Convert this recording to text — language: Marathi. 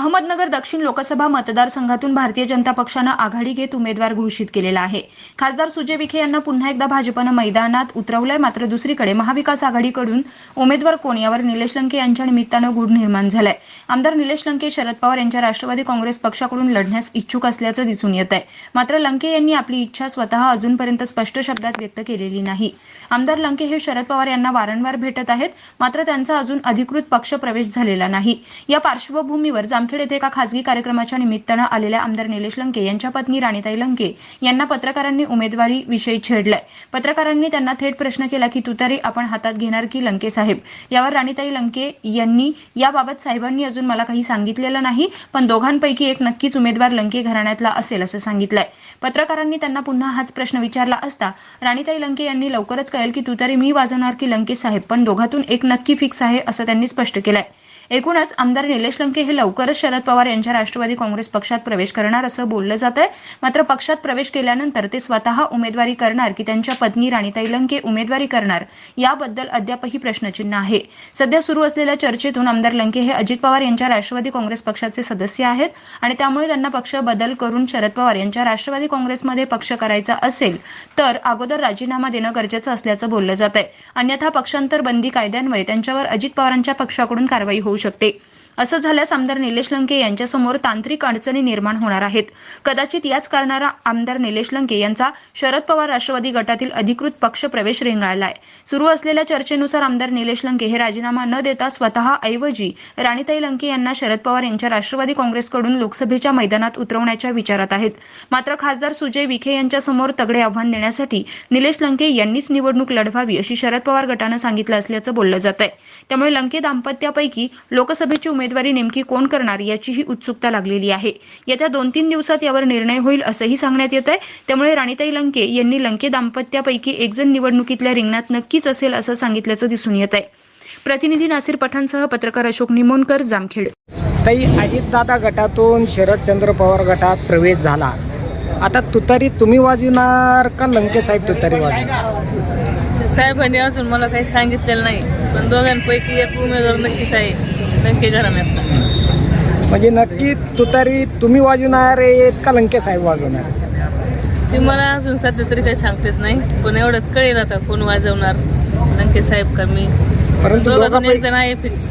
अहमदनगर दक्षिण लोकसभा मतदारसंघातून भारतीय जनता पक्षानं आघाडी घेत उमेदवार घोषित केलेला आहे. खासदार सुजय विखे यांना पुन्हा एकदा भाजपनं मैदानात उतरवलंय मात्र दुसरीकडे महाविकास आघाडीकडून उमेदवार कोण यावर निलेश लंके यांच्या निमित्तानं गुढ निर्माण झालाय. आमदार निलेश लंके शरद पवार यांच्या राष्ट्रवादी काँग्रेस पक्षाकडून लढण्यास इच्छुक असल्याचं दिसून येत आहे मात्र लंके यांनी आपली इच्छा स्वतः अजूनपर्यंत स्पष्ट शब्दात व्यक्त केलेली नाही. आमदार लंके हे शरद पवार यांना वारंवार भेटत आहेत मात्र त्यांचा अजून अधिकृत पक्ष प्रवेश झालेला नाही. या पार्श्वभूमीवर जामखेड येथे एका खासगी कार्यक्रमाच्या निमित्तानं आलेल्या आमदार निलेश लंके यांच्या पत्नी राणीताई लंके यांना पत्रकारांनी उमेदवारी विषयी छेडलाय. पत्रकारांनी त्यांना थेट प्रश्न केला की तुतारी आपण हातात घेणार की लंके साहेब यावर राणीताई लंके यांनी याबाबत साहेबांनी अजून मला काही सांगितलेलं नाही पण दोघांपैकी एक नक्कीच उमेदवार लंके घराण्यातला असेल असं सांगितलंय. पत्रकारांनी त्यांना पुन्हा हाच प्रश्न विचारला असता राणीताई लंके यांनी लवकरच कळेल की तुतारी मी वाजवणार की लंके साहेब पण दोघातून एक नक्की फिक्स आहे असं त्यांनी स्पष्ट केलंय. एकूणच आमदार निलेश लंके हे लवकरच शरद पवार यांच्या राष्ट्रवादी काँग्रेस पक्षात प्रवेश करणार असं बोललं जात आहे मात्र पक्षात प्रवेश केल्यानंतर ते स्वतः उमेदवारी करणार की त्यांच्या पत्नी राणीताई लंके उमेदवारी करणार याबद्दल अद्यापही प्रश्नचिन्ह आहे. सध्या सुरू असलेल्या चर्चेतून आमदार लंके हे अजित पवार यांच्या राष्ट्रवादी काँग्रेस पक्षाचे सदस्य आहेत आणि त्यामुळे त्यांना पक्ष बदल करून शरद पवार यांच्या राष्ट्रवादी काँग्रेसमध्ये पक्ष करायचा असेल तर अगोदर राजीनामा देणं गरजेचं असल्याचं बोललं जात आहे अन्यथा पक्षांतर बंदी कायद्यान्वये त्यांच्यावर अजित पवारांच्या पक्षाकडून कारवाई होऊ शकते. असं झाल्यास आमदार निलेश लंके यांच्यासमोर तांत्रिक अडचणी निर्माण होणार आहेत. कदाचित याच कारणाला आमदार निलेश लंके यांचा शरद पवार राष्ट्रवादी गटातील अधिकृत पक्ष प्रवेश रेंगाळलाय. सुरू असलेल्या चर्चेनुसार आमदार निलेश लंके हे राजीनामा न देता स्वतः ऐवजी राणीताई लंके यांना शरद पवार यांच्या राष्ट्रवादी काँग्रेसकडून लोकसभेच्या मैदानात उतरवण्याच्या विचारात आहेत. मात्र खासदार सुजय विखे यांच्यासमोर तगडे आव्हान देण्यासाठी निलेश लंके यांनीच निवडणूक लढवावी अशी शरद पवार गटानं सांगितलं असल्याचं बोललं जात आहे त्यामुळे लंके दाम्पत्यापैकी लोकसभेची उमेदवारी नेमकी कोण करणार याचीही उत्सुकता लागलेली आहे. येत्या दोन तीन दिवसात यावर निर्णय होईल असंही सांगण्यात येत आहे त्यामुळे राणीताई लंके यांनी लंके दाम्पत्यापैकी एक जण निवडणुकीतल्या रिंगणात नक्कीच असेल असं सांगितल्याचं दिसून येत आहे प्रतिनिधी नासिर पठाणसह पत्रकार अशोक निमोणकर जामखेड. ताई अजितदादा गटातून शरदचंद्र पवार गटात प्रवेश झाला. आता तुतारी तुम्ही वाजवणार का लंके साहेब तुतारी वाजवणार? साहेबांनी अजून मला काही सांगितलेलं नाही. पण दोघांपैकी एक उमेदवार नक्कीच आहे. लंके घराण्यात म्हणजे नक्की तुतारी तुम्ही वाजवणार आहेत का लंके साहेब वाजवणार? ते मला अजून सध्या तरी काही सांगता येत नाही. पण एवढं कळेल आता कोण वाजवणार. लंके साहेब का मी. परंतु दोघातून एक जण आहे फिक्स